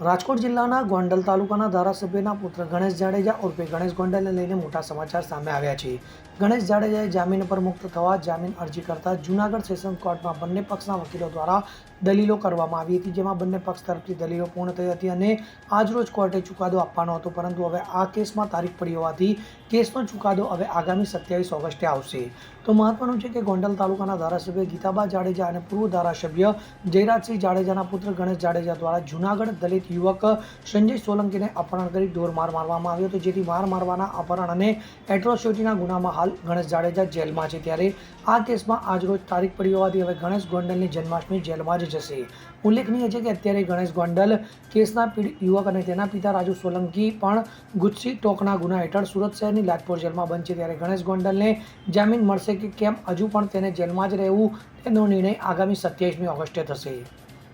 રાજકોટ જિલ્લાના ગોંડલ તાલુકાના ધારાસભ્યના પુત્ર ગણેશ જાડેજા ઉર્ફે ગણેશ ગોંડલને લઈને મોટા સમાચાર સામે આવ્યા છે. ગણેશ જાડેજાએ જામીન પર મુક્ત થવા જામીન અરજી કરતા જૂનાગઢ સેશન કોર્ટમાં બંને પક્ષના વકીલો દ્વારા દલીલો કરવામાં આવી હતી, જેમાં બંને પક્ષ તરફથી દલીલો પૂર્ણ થઈ હતી અને આજરોજ કોર્ટે ચુકાદો આપવાનો હતો. પરંતુ હવે આ કેસમાં તારીખ પડી હોવાથી કેસનો ચુકાદો હવે આગામી સત્યાવીસ ઓગસ્ટે આવશે. તો મહત્વનું છે કે ગોંડલ તાલુકાના ધારાસભ્ય ગીતાબા જાડેજા અને પૂર્વ ધારાસભ્ય જયરાજસિંહ જાડેજાના પુત્ર ગણેશ જાડેજા દ્વારા જૂનાગઢ દલિત યુવક સંજય સોલંકીને અપહરણ કરી ઢોરમાર મારવામાં આવ્યો હતો, જેથી માર મારવાના અપહરણ અને એટ્રોસિટીના ગુનામાં હાલ ગણેશ જાડેજા જેલમાં છે. ત્યારે આ કેસમાં આજરોજ તારીખ પડી હોવાથી હવે ગણેશ ગોંડલની જન્માષ્ટમી જેલમાં જ જશે. ઉલ્લેખનીય છે કે અત્યારે ગણેશ ગોંડલ કેસના પીડિત યુવક અને તેના પિતા રાજુ સોલંકી પણ ગુજસી ટોકના ગુના હેઠળ સુરત શહેરની લાજપોર જેલમાં છે. ત્યારે ગણેશ ગોંડલને જામીન મળશે કે કેમ? હજુ પણ તેને જેલમાં જ રહેવું તેનો નિર્ણય આગામી સત્યાવીસમી ઓગસ્ટે થશે.